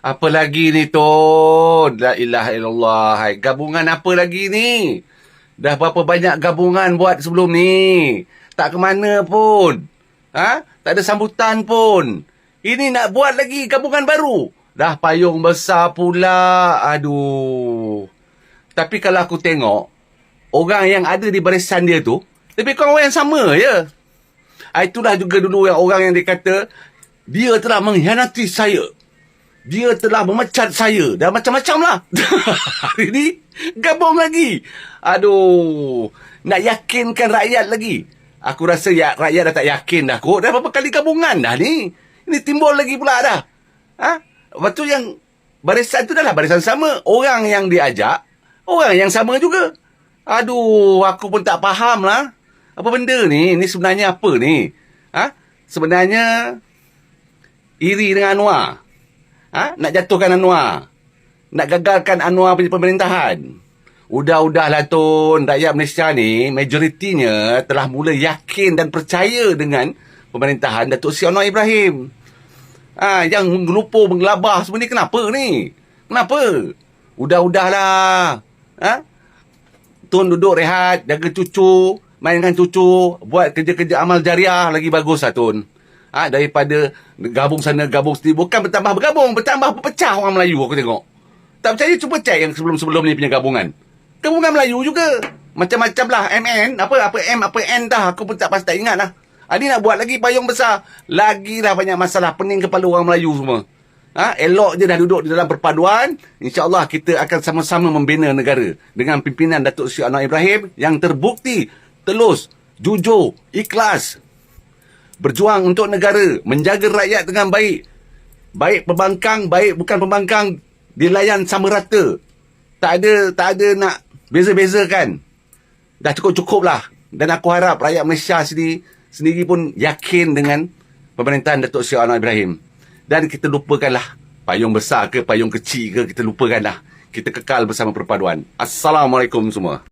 Apa lagi ni, Tun? La ilaha illallah. Gabungan apa lagi ni? Dah berapa banyak gabungan buat sebelum ni? Tak ke mana pun. Ha? Tak ada sambutan pun. Ini nak buat lagi gabungan baru. Dah payung besar pula. Aduh. Tapi kalau aku tengok, orang yang ada di barisan dia tu, lebih kurang orang yang sama je. Ah, Itulah juga dulu yang orang yang dikata, dia telah mengkhianati saya. Dia telah memecat saya. Dan macam-macam lah. Hari ni, gabung lagi. Aduh. Nak yakinkan rakyat lagi. Aku rasa ya, rakyat dah tak yakin dah kot. Dah berapa kali gabungan dah ni. Ini timbul lagi pula dah. Ha? Lepas tu yang barisan tu dah lah barisan sama. Orang yang diajak, orang yang sama juga. Aduh, aku pun tak faham lah. Apa benda ni? Ni sebenarnya apa ni? Ha? Sebenarnya, iri dengan Anwar. Ha? Nak jatuhkan Anwar. Nak gagalkan Anwar punya pemerintahan. Udah-udahlah Tun, rakyat Malaysia ni majoritinya telah mula yakin dan percaya dengan pemerintahan Datuk Seri Anwar Ibrahim. Ah, yang mengelupur, menggelabah semua ni kenapa ni? Kenapa? Udah-udahlah. Ha? Tun duduk rehat, jaga cucu, mainkan cucu, buat kerja-kerja amal jariah lagi bagus lah Tun. Ha, daripada gabung sana, gabung sini. Bukan bertambah bergabung, bertambah berpecah orang Melayu aku tengok. Tak percaya, cuba cek yang sebelum-sebelum ni punya gabungan. Gabungan Melayu juga. Macam-macam lah. MN, apa apa M, apa N dah. Aku pun tak pasti tak ingat lah. Ha, ni nak buat lagi payung besar. Lagi dah banyak masalah. Pening kepala orang Melayu semua. Ha, elok je dah duduk di dalam perpaduan. InsyaAllah kita akan sama-sama membina negara. Dengan pimpinan Datuk Seri Anwar Ibrahim yang terbukti, telus, jujur, ikhlas. Berjuang untuk negara. Menjaga rakyat dengan baik. Baik pembangkang, baik bukan pembangkang. Dilayan sama rata. Tak ada, tak ada nak beza-bezakan. Dah cukup-cukup lah. Dan aku harap rakyat Malaysia sendiri, sendiri pun yakin dengan pemerintahan Datuk Seri Anwar Ibrahim. Dan kita lupakanlah payung besar ke payung kecil ke kita lupakanlah. Kita kekal bersama perpaduan. Assalamualaikum semua.